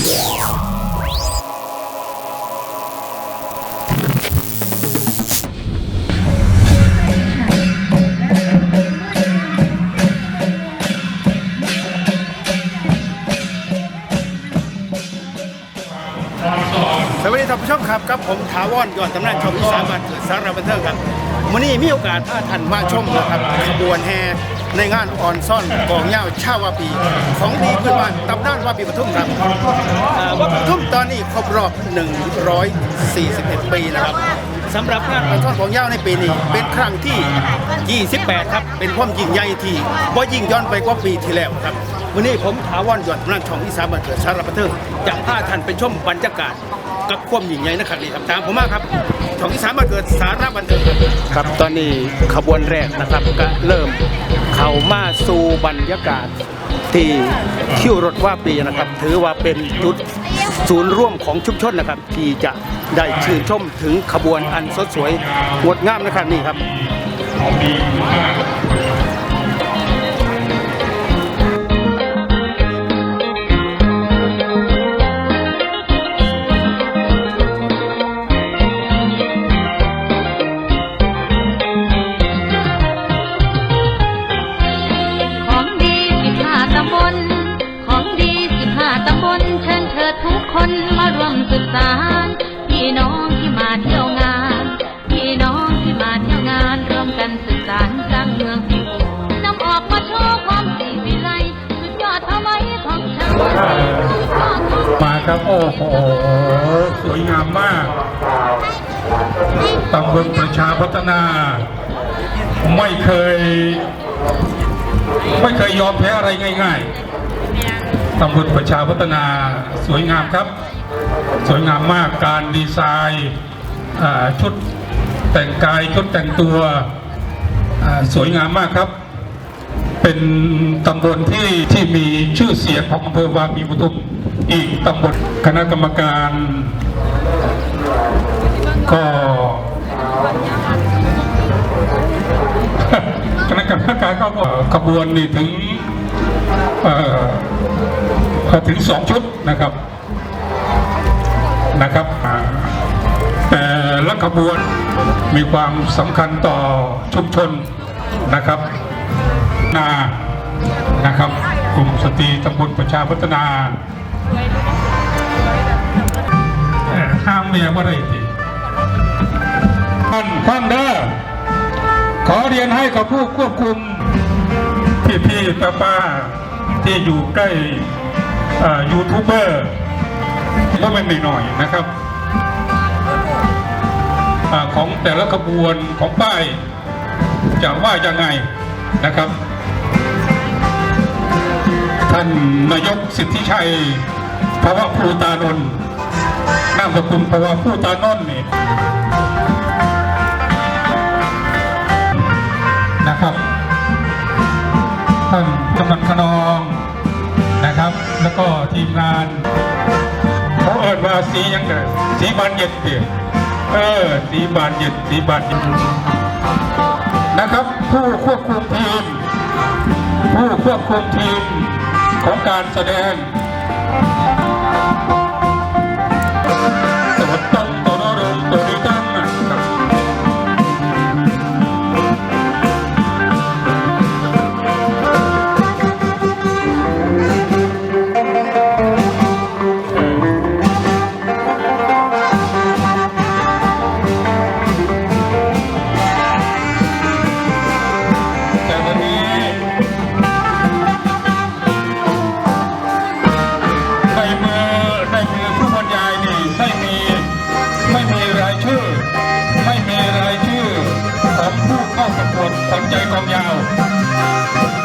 สวัสดีท่านผู้ชมครับกับผมถาวรยอดตำนานชมอีสานบ้านเกิดสารบันเทิงครับวันนี้มีโอกาสพาท่านมาชมนะครับขบวนแห่ ในงานอ่อนซ่อนกองเย้าชาววาปี ของดีพื้นบ้านตำนานวาปีปทุมครับอ่าวาปีปทุมตอนนี้ครบรอบ 141 ปีนะครับสำหรับงานอ่อนซ่อนกองเย้าในปีนี้ เป็นครั้งที่ 28 ครับ เป็นความยิ่งใหญ่ที่ว่ายิ่งย้อนไปกว่าปีที่แล้วครับวันนี้ผมถาวรยอดตำนานช่องอีสานบ้านเกิดสารบันเทิงจะพาท่านไปชมบรรยากาศกับความยิ่งใหญ่นะครับนี่ครับตามผมมาครับ ของอีสานมาเกิดสาระบันเทิงครับตอนนี้ขบวนแรกนะครับก็เริ่มเข้ามาสู่บรรยากาศที่คิวรถว่าปีนะครับ ถือว่าเป็นจุดศูนย์ร่วมของชุมชนนะครับ ที่จะได้ชื่นชมถึงขบวนอันสดสวยงดงามนะครับนี่ครับ สืบสานพี่น้องที่มาเที่ยวงาน พี่น้องที่มาเที่ยวงานร่วมกันสืบสานสร้างเมืองสิงห์นำออกมาโชว์ความสีวิไลสุดยอดเอาไว้ของชาวมาครับโอ้โหสวยงามมากตำบลประชาพัฒนา ไม่เคย ไม่เคยยอมแพ้อะไรง่าย ๆตำบลประชาพัฒนาสวยงามครับ สวยงามมากการดีไซน์ชุดแต่งกายชุดแต่งตัวสวยงามมากครับ เป็นตำบลที่ที่มีชื่อเสียงของอำเภอวาปีปทุมอีกตำบลคณะกรรมการ ก็คณะกรรมการก็ขบวนนี่ถึงถึงสองชุดนะครับ นะครับแต่ละขบวนมีความสำคัญต่อชุมชนนะครับนานะครับกลุ่มสตรีตำบลประชาพัฒนาห้ามเมียว่าไรทีท่านท่านเด้อขอเรียนให้กับผู้ควบคุมพี่พี่ป้าป้าๆที่อยู่ใกล้ยูทูบเบอร์ ก็ไม่ไม่หน่อยนะครับอของแต่ละขบวนของป้ายจะว่ายังไงนะครับ ท่านนายกสิทธิชัยภาวะภูตานนท์นามสกุลภาวะภูตานนท์นี่นะครับ ท่านกำนันขนองนะครับ แล้วก็ทีมงาน ว่าสียังไงสีบานเย็นเตียเออสีบานเย็นสีบานเย็นนะครับ ผู้ควบคุมทีมผู้ควบคุมทีมของการแสดง กวดข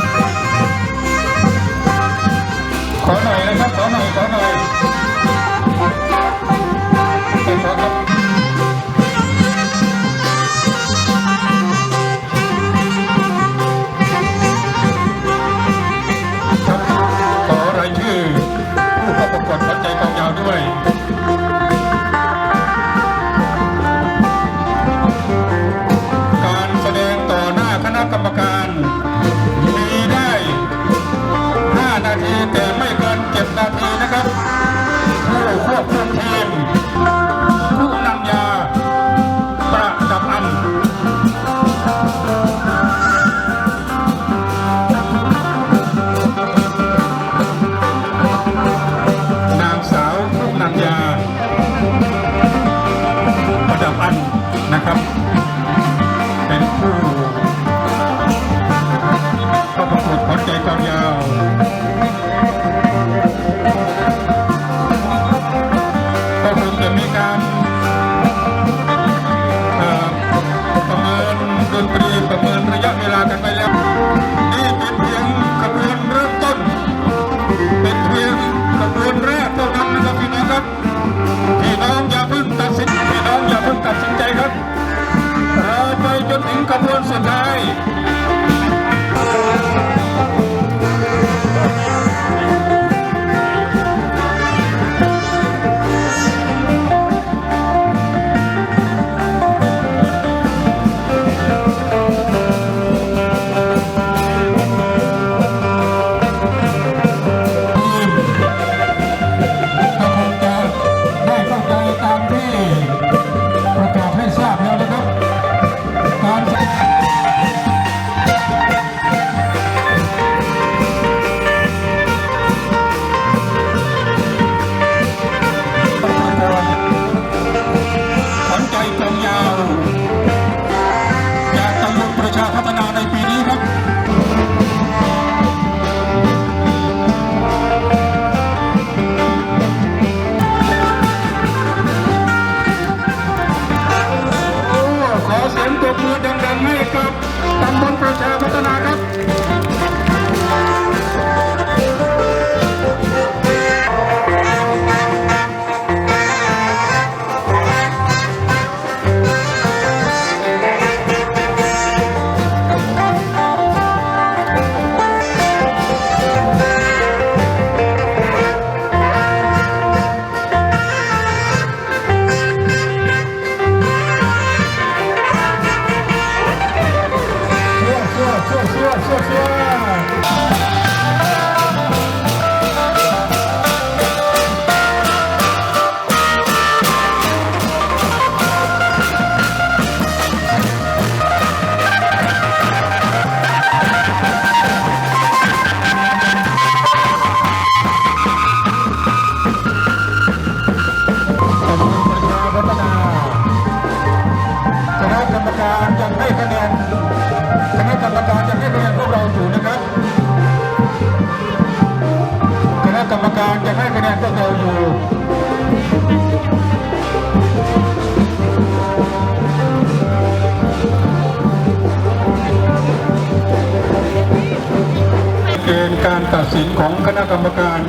ดสินของคณะกรรมการ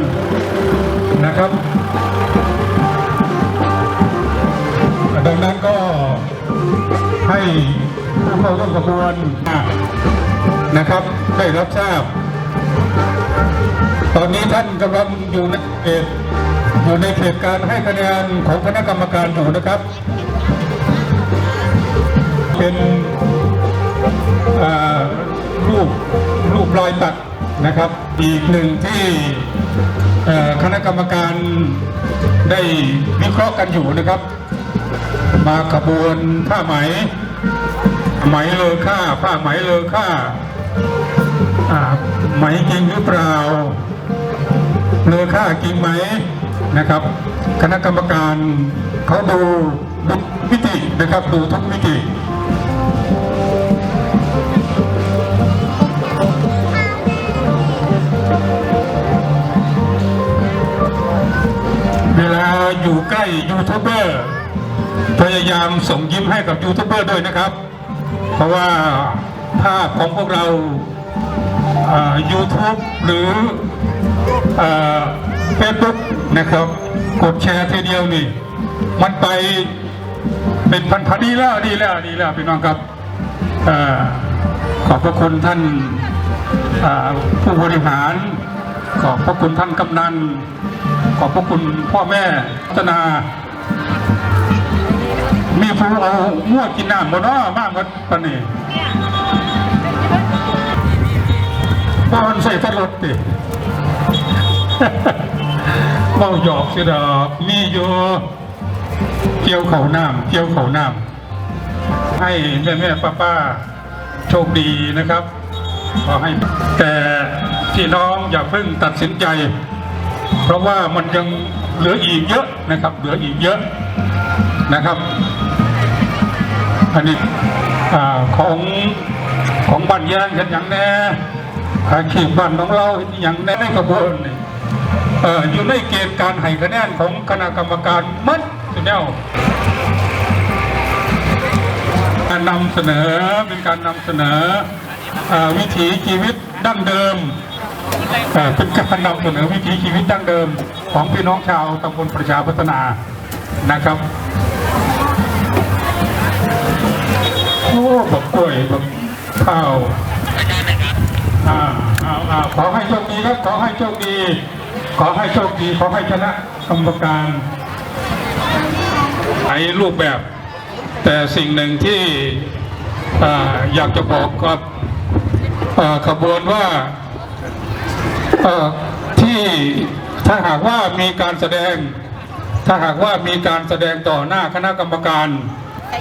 นะครับ ดังนั้นก็ให้ผู้เข้าร่วมกระบวนนะครับ ได้รับทราบ ตอนนี้ท่านกำลังอยู่ในเขตอยู่ในเขตการให้คะแนนของคณะกรรมการอยู่นะครับ เป็นรูปรูปรอยตัดนะครับ อีกหนึ่งที่คณะกรรมการได้วิเคราะห์กันอยู่นะครับ มาขบวนผ้าไหม ไหมเลอค่า ผ้าไหมเลอค่าไหมจริงหรือเปล่าเลอค่าจริงไหมนะครับ คณะกรรมการเขาดูทุกมิตินะครับดูทุกมิติ เวลาอยู่ใกล้ยูทูบเบอร์พยายามส่งยิ้มให้กับยูทูบเบอร์ด้วยนะครับ เพราะว่าภาพของพวกเรายูทูบหรือเฟซบุ๊กนะครับ กดแชร์ทีเดียวนี่ มันไปเป็นพันพันดีแล้วดีแล้วดีแล้วพี่น้องครับอขอบพระคุณท่านผู้บริหาร ขอบพระคุณท่านกำนัน ขอบพระคุณพ่อแม่พัฒนา มีผู้เอามั่วกินน้ำบ่นาะมากกว่าปานนี้บ้านใส่ตลดติเมาหยอกเสิดอกมีอยู่เกี่ยวเขาน้ำเกี่ยวเขาน้ำให้แม่แม่ป้าป้าโชคดีนะครับ ขอให้แต่ พี่น้องอย่าเพิ่งตัดสินใจ เพราะว่ามันยังเหลืออีกเยอะนะครับ เหลืออีกเยอะนะครับอันนี้อของของบ้านแยงเห็นอย่างแน่อาชีพบ้านของเราเห็นอย่างแน่ในกระบวนนี่เอ่อยู่ในเกณฑ์การให้คะแนนของคณะกรรมการมัดสุดแนวการนำเสนอเป็นการนำเสนออวิถีชีวิตดั้งเดิม เอ่เป็นการนำเสนอวิถีชีวิตดั้งเดิมของพี่น้องชาวตำบลประชาพัฒนานะครับโอ้บักกล้วยบักข้าวอ่าเอาเอาขอให้โชคดีครับขอให้โชคดี ขอให้โชคดีขอให้ชนะกรรมการไอ้รูปแบบ แต่สิ่งหนึ่งที่อ่าอยากจะบอกกับอ่าขบวนว่า ที่ถ้าหากว่ามีการแสดง ถ้าหากว่ามีการแสดงต่อหน้าคณะกรรมการ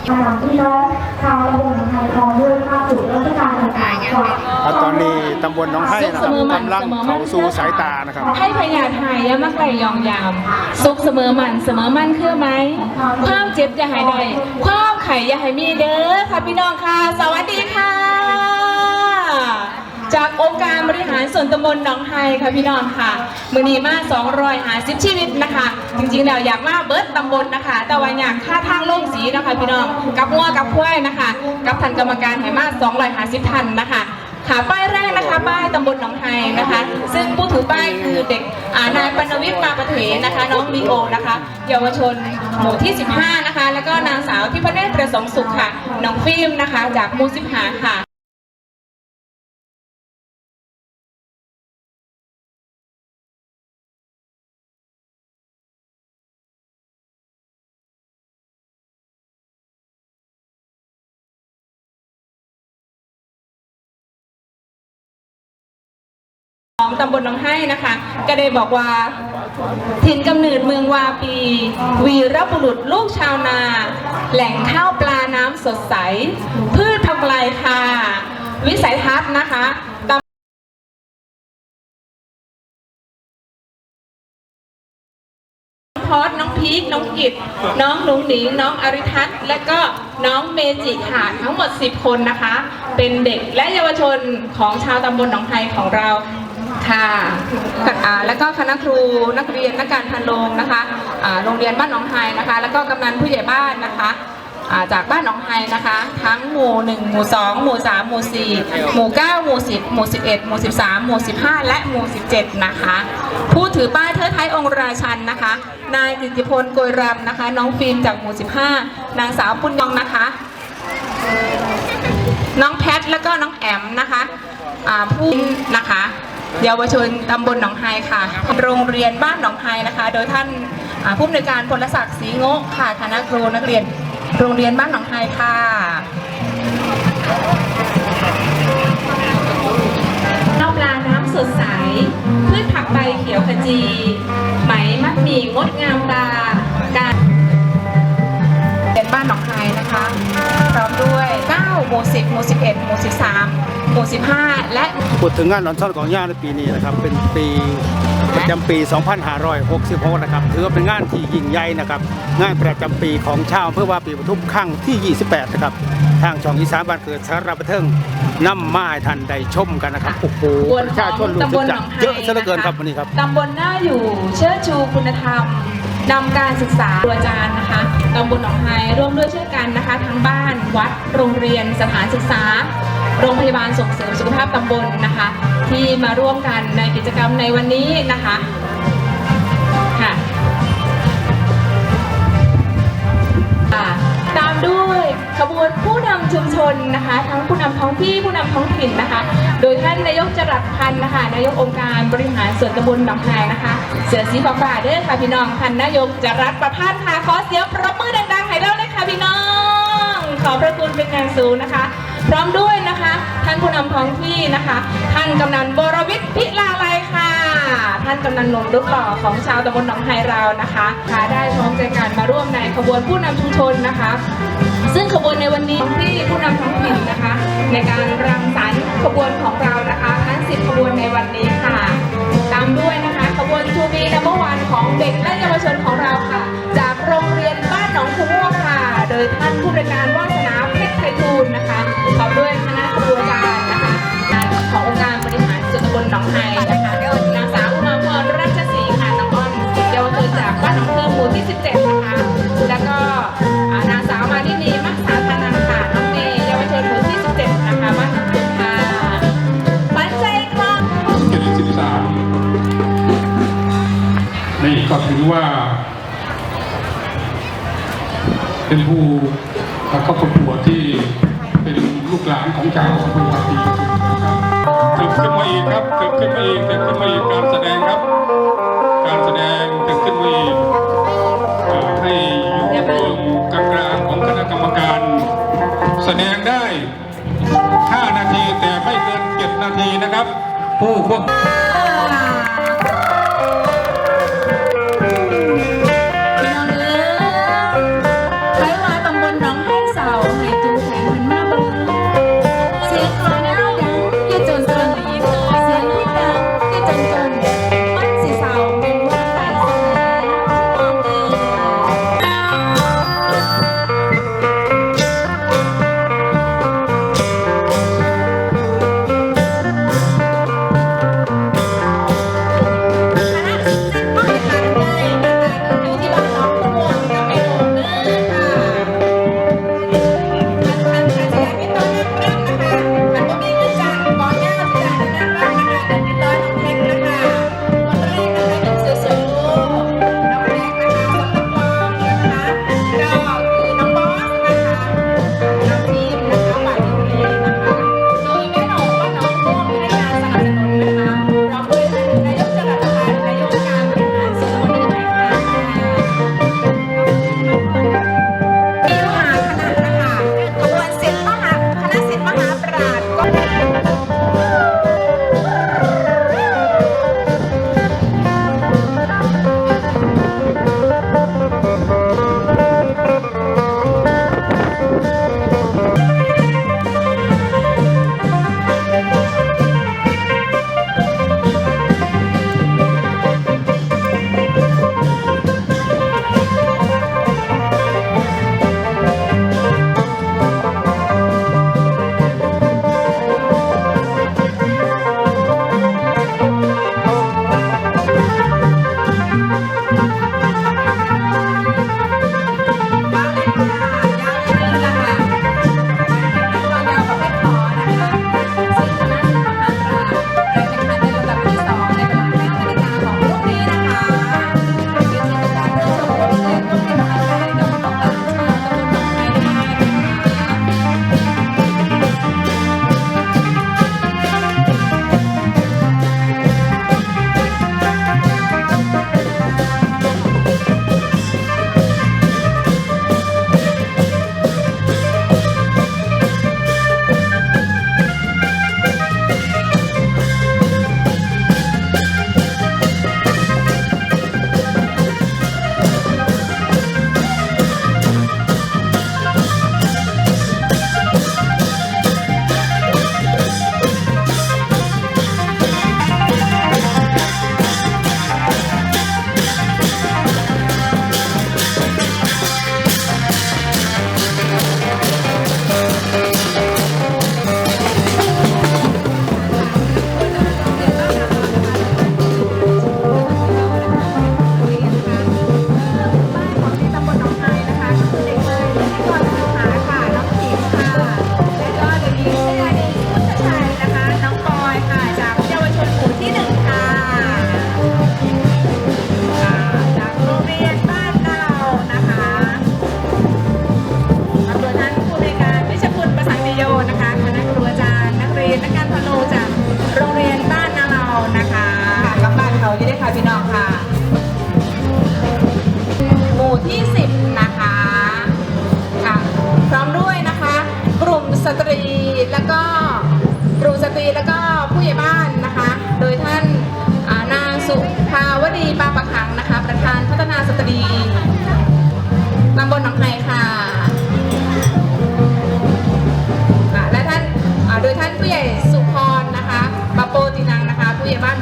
ทางพี่น้องชาวตำบลไทยทองด้วยภาพจุดราชการต่างๆค่ะอ่าตอนนี้ตำบลหน้องไห้นะครับกำลังเข้าสู่สายตานะครับให้พยาไทยยะมักไก่ยองยาม สุขเสมอมันเสมอมันคือไหมความเจ็บอย่าให้ได้ความไข่อย่าให้มีเด้อค่ะพี่น้องค่ะ สวัสดีค่ะ จากองค์การบริหารส่วนตำบลหนองไฮค่ะพี่น้องค่ะ มือนีมา200หา10ชีวิตนะคะ จริงๆแล้วอยากมาเบิร์ดตำบลนะคะ แต่ว่าอยากค่าทางโล่งสีนะคะพี่น้อง กับงัวกับควายนะคะ กับทันกรรมการไหมา250ทันนะคะค่ะป้ายแรกนะคะป้ายตำบลหนองไฮนะคะ ซึ่งผู้ถือป้ายคือเด็กานายปนวิทย์มาประเถนะคะ น้องลีโอนะคะ เยาวชนหมู่ที่ 15 นะคะ แล้วก็นางสาวที่พระเนตรประสงค์สุขค่ะน้องฟิล์มนะคะ จากมู่15ค่ะ ของตำบลหนองไห้นะคะ ก็ได้บอกว่าถิ่นกำเนิดเมืองวาปี วีรบุรุษลูกชาวนา แหล่งข้าวปลาน้ำสดใส พืชทำไกลค่ะ วิสัยทัศน์นะคะพอดน้องพีค น้องกิตน้องหนุ่งหนิง น้องอริทัศน์ และก็น้องเมจิค่ะทั้งหมด 10 คนนะคะ เป็นเด็กและเยาวชนของชาวตำบลหนองไฮของเรา ค่ะอ่าแล้วก็คณะครูนักเรียนนักการพันโรงนะคะอ่าโรงเรียนบ้านหนองไฮนะคะ แล้วก็กำนันผู้ใหญ่บ้านนะคะอ่าจากบ้านหนองไฮนะคะ ทั้งหมู่ 1 หมู่ 2 หมู่ 3 หมู่ 4 หมู่ 9 หมู่ 10 หมู่ 11 หมู่ 13 หมู่ 15 และหมู่ 17 นะคะ ผู้ถือป้ายเทิดไทยองค์ราชันนะคะ นายกิติพลโกยรำนะคะ น้องฟิล์มจากหมู่ 15 นางสาวปุญยองนะคะ น้องแพทแล้วก็น้องแอมนะคะผู้นะคะ เยาวชนตำบลหนองไฮค่ะ โรงเรียนบ้านหนองไฮนะคะ โดยท่านอ่าผู้อำนวยการพลศักดิ์ศรีโงะค่ะคณะครูนักเรียนโรงเรียนบ้านหนองไฮค่ะนอกลาน้ำสดใสพืชผักใบเขียวขจี ไหมมัดหมี่งดงามตาการเป็นบ้านหนองไฮนะคะพร้อมด้วย9 หมู่ 10 หมู่ 11 หมู่ 13 หมู่ 15 และ พูดถึงงานออนซ่อนกองย่าในปีนี้นะครับ เป็นปีประจำปี 2566 นะครับ ถือว่าเป็นงานที่ยิ่งใหญ่นะครับ งานประจำปีของชาวอำเพื่อว่าปีปทุมครั้งที่ 28 นะครับ ทางช่องอีสานบ้านเกิดสารบันเทิงนำมาให้ท่านได้ชมกันนะครับ โอ้โหบนประชาชนรู้ตำสึบกลหนจะองไฮเยอะซะเหลือเกินครับวันนี้ครับ ตำบลน่าอยู่เชิดชูคุณธรรม นำการศึกษาตัวอาจารย์นะคะตำบลหนองไฮร่วมด้วยช่วยกันนะคะ ทั้งบ้านวัดโรงเรียนสถานศึกษา โรงพยาบาลส่งเสริมสุขภาพตำบลนะคะ ที่มาร่วมกันในกิจกรรมในวันนี้นะคะค่ะ ตามด้วยขบวนผู้นำชุมชนนะคะ ทั้งผู้นำท้องที่ผู้นำท้องถิ่นนะคะ โดยท่านนายกจรัสพันธ์นะคะนายกองค์การบริหารส่วนตำบลหนองไฮนะคะ เสือสีฟ้าเด้อค่ะพี่น้องท่านนายกจรัสประพานค่ะขอเสียงปรบมือดังๆให้เราเลยค่ะพี่น้อง ขอพระคุณเป็นอย่างสูงนะคะ พร้อมด้วยนะคะ ท่านผู้นำท้องที่นะคะ ท่านกำนันบรวิทย์พิ กำนันหนุ่มรูปหล่อของชาวตำบลหนองไฮเรานะคะค่ะได้พร้อมใจกันมาร่วมในขบวนผู้นำชุมชนนะคะ ซึ่งขบวนในวันนี้ที่ผู้นำท้องถิ่นนะคะ ในการรังสรรค์ขบวนของเรานะคะทั้ง10ขบวนในวันนี้ค่ะ ตามด้วยนะคะขบวนทูบีนัมเบอร์วันของเด็กและเยาวชนของเราค่ะ จากโรงเรียนบ้านหนองคูม่วงค่ะ โดยท่านผู้บริการวาสนาเพชรไพฑูรย์นะคะพร้อมด้วยคณะครูอาจารย์นะคะขององค์การบริหารส่วนตำบลหนองไฮนะคะ ก็ถือว่า เป็นผู้เข้าประกวดที่เป็นลูกหลานของชาวอำเภอวาปีนะครับเกิดขึ้นมาอีกครับเกิดขึ้นมาอีกเกิดขึ้นมาอีกการแสดงครับ การแสดงเกิดขึ้นมาอีกให้อยู่ช่วงกลางของคณะกรรมการ แสดงได้ 5 นาทีแต่ไม่เกิน 7 นาทีนะครับ ผู้ควบ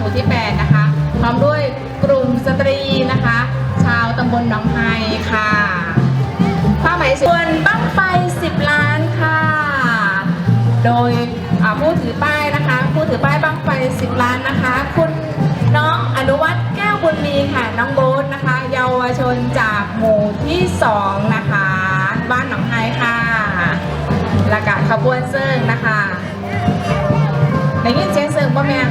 มู่ที่ 8 นะคะ พร้อมด้วยกลุ่มสตรีนะคะ ชาวตำบลหนองไฮค่ะผ้าไหมส่วนบั้งไฟ 10 ล้านค่ะ โดยผู้ถือป้ายนะคะ ผู้ถือป้ายบั้งไฟ 10 ล้านนะคะ คุณน้องอนุวัฒน์แก้วบุญมีค่ะ น้องโบ๊ทนะคะ เยาวชนจากหมู่ที่ 2 นะคะ บ้านหนองไฮค่ะและกะขบวนเซิงนะคะในยินเสียงเซิงป่ะแม่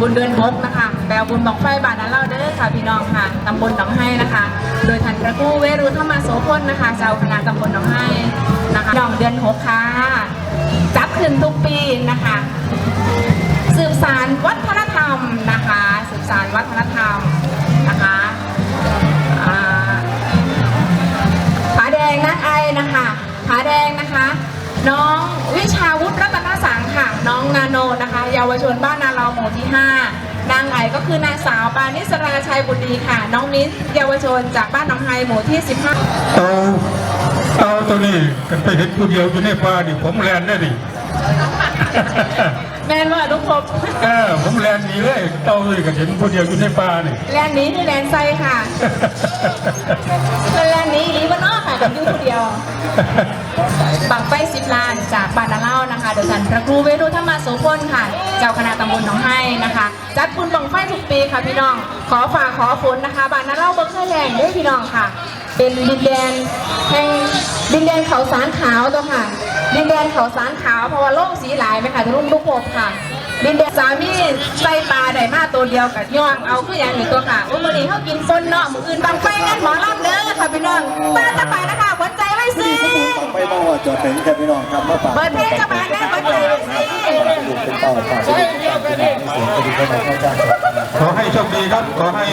บุญเดือนหกนะคะ แปลบุญบอกไฟบานนั้นเล่าเด้อค่ะพี่น้องค่ะตำบลหนองไห้นะคะ โดยท่านพระครูเวรุธรรมโสพลนะคะเจ้าคณะตำบลหนองไห้นะคะดองเดือนหกค่ะจัดขึ้นทุกปีนะคะ สืบสารวัฒนธรรมนะคะ สืบสารวัฒนธรรมนะคะอ่าผาแดงนางไอนะคะผาแดงนะคะ น้องวิชาวุฒิรัตน น้องนาโนนะคะ เยาวชนบ้านนาเราหมู่ที่ 5 นางไอก็คือนางสาวปานิสราชัยบุตรดีค่ะ น้องมิ้นเยาวชนจากบ้านหนองไฮหมู่ที่ 15 เตาเตาตัวนี้กันไปเห็นผู้เดียวอยู่ในป่าดิผมแลนได้ดิแม่นว่าทุกคนเออผมแลนหนีเลยเตาเลยก็เห็นผู้เดียวอยู่ในป่านี่แลนด์นี้คือแลนด์ไซค่ะ แลนด์นี้อีหลีบ้านนอ กค่ะกับยูคนเดียวบังไฟสิบล้านจากบานาเล่านะคะ โดยท่านพระครูเวรุธรรมโสพลค่ะ เจ้าคณะตำบลหนองไห้นะคะ จัดบุญบังไฟทุกปีค่ะพี่น้อง ขอฝากขอฝนนะคะ บานาเล่าเบิ้งเคยแรงด้วยพี่น้องค่ะ เป็นดินแดนแห่งดินแดนเขาสารขาวตัวค่ะ ดินแดนเขาสารขาวเพราะว่าโล่งสีหลายไหมคะจะรุ่งทุกภพค่ะ ดินแดนสามีใส่ปลาได้มาตัวเดียวกับย่องเอาคืออย่างหนึ่งตัวค่ะวันนี้เขากินฝนเนาะมืออื่นบังไฟงั้นหมอลำเด้อค่ะพี่น้องตาจะไปนะคะหัวใจไว้สิไปมาหอดจอดถึงครับพี่น้องครับมาฝากเปิดเพลงจะมาได้หัวใจไว้สิเป็นต่อฝากเป็นเสียงกระดิ่งเข้ามาเข้าจ้างขอให้โชคดีครับขอให้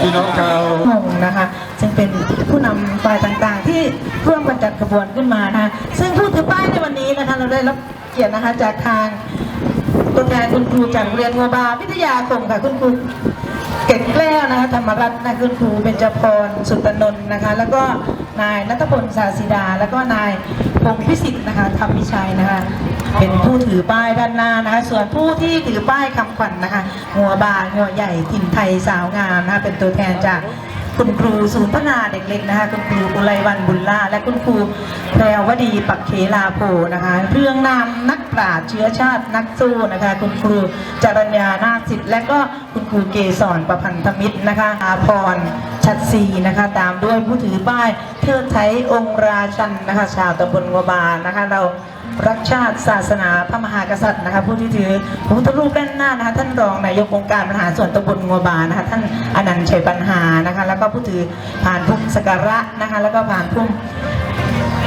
พี่น้องชาวพงศ์นะคะซึ่งเป็นผู้นำฝ่ายต่างๆ ที่ร่วมกันจัดขบวนขึ้นมานะคะซึ่งผู้ถือป้ายในวันนี้นะคะเราได้รับเกียรตินะคะจากทาง ตัวแทนคุณครูจากโรงเรียนโมบาวิทยาคมค่ะคุณครูเก่งแกล้วนะคะธรรมรัตน์นะคุณครูเบญจพรสุตนนท์นะคะ แล้วก็นายนัทพลศาสิดา แล้วก็นายพงพิสิทธิ์นะคะธรรมิชัยนะคะ เป็นผู้ถือป้ายด้านหน้านะคะ ส่วนผู้ที่ถือป้ายคำขวัญนะคะหัวบานหัวใหญ่ถิ่นไทยสาวงามนะคะเป็นตัวแทนจาก คุณครูสุพนาเด็กเล็กนะคะคุณครูอุไรวันบุญล่าและคุณครูแพรวดีปักเขลาโพนะคะ เรื่องนามนักปราชญ์เชื้อชาตินักสู้นะคะ คุณครูจรัญญานาสิทธิ์และก็คุณครูเกษรประพันธมิตรนะคะอาพร ชัดสีนะคะ ตามด้วยผู้ถือป้ายเทิดไทยองค์ราชันนะคะ ชาวตำบลงัวบานนะคะ เรารักชาติศาสนาพระมหากษัตริย์นะคะผู้ที่ถือพระพุทธรูปด้านหน้านะคะ ท่านรองนายกองค์การบริหารส่วนตำบลงัวบานนะคะ ท่านอนันต์ชัยปัญหานะคะ แล้วก็ผู้ถือผ่านพุ่มสกการะนะคะ แล้วก็ผ่านพุ่ม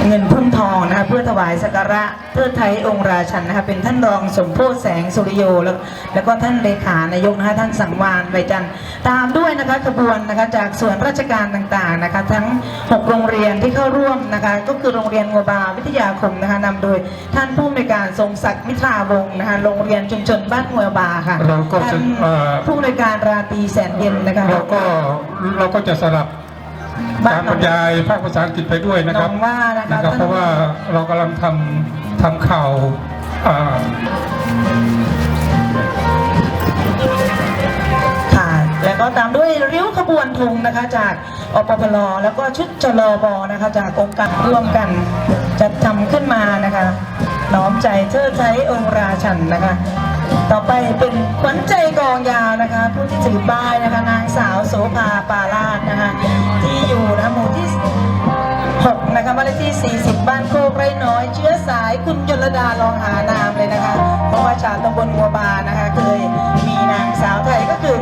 เงินพุ่มทองนะคะเพื่อถวายสักการะเทิดไทยองค์ราชันนะคะเป็นท่านรองสมโพธิแสงสุริโยแล้วแล้วก็ท่านเลขานายกนะคะท่านสังวานใบจันทร์ตามด้วยนะคะขบวนนะคะจากส่วนราชการต่างๆนะคะทั้ง 6 โรงเรียนที่เข้าร่วมนะคะก็คือโรงเรียนงัวบาวิทยาคมนะคะนำโดยท่านผู้อำนวยการทรงศักดิ์มิตราวงศ์นะคะโรงเรียนชุมชนบ้านงัวบาค่ะเราก็จะท่านเอ่อผู้อำนวยการราตรีแสนเย็นนะคะเราก็เราก็จะสลับ การบรรยายภาคภาษาอังกฤษไปด้วยนะครับน้องว่านะคะนะครับท่านเพราะว่าเรากำลังทำทำข่าวอ่าค่ะแล้วก็ตามด้วยริ้วขบวนธงนะคะ จากอปพลแล้วก็ชุดจลบนะคะ จากองค์การร่วมกันจัดทำขึ้นมานะคะน้อมใจเทิดไทยองค์ราชันนะคะ ต่อไปเป็นขวัญใจกองยาวนะคะ ผู้ที่ถือป้ายนะคะ นางสาวโสภาปาลาดนะคะ มู่นะหมู่ที่6นะคะบ้านเลขที่ 40 บ้านโคกไรน้อย เชื้อสายคุณยลดาลองหานามเลยนะคะ เพราะว่าชาวตำบลบัวบานนะคะเคยมีนางสาวไทยก็คือ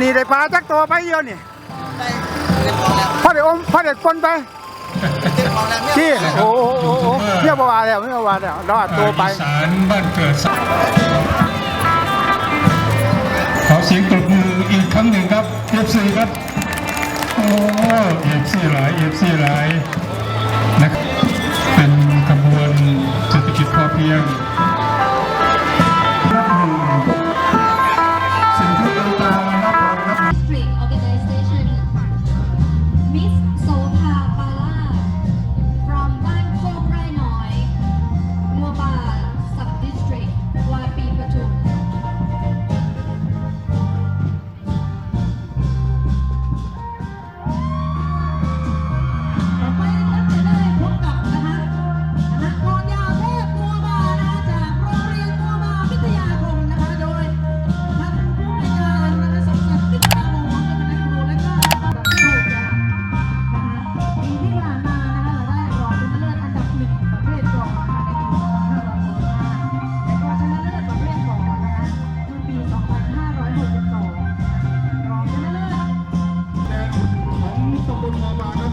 นอยู่นี่ได้ปลาจักตัวไปเยอะนี่พ่อได้อมพ่อได้ปนไปที่โอ้โหโอ้โหเนี่ยบวาแล้วเนี่ยบวาแล้วเราอัดตัวไปอีสานบ้านเกิดสักขอเสียงตบมืออีกครั้งหนึ่งครับเอฟซีครับโอ้เอฟซีหลายเอฟซีหลายนะครับเป็นขบวนเศรษฐกิจพอเพียง ตำบลนาบาครั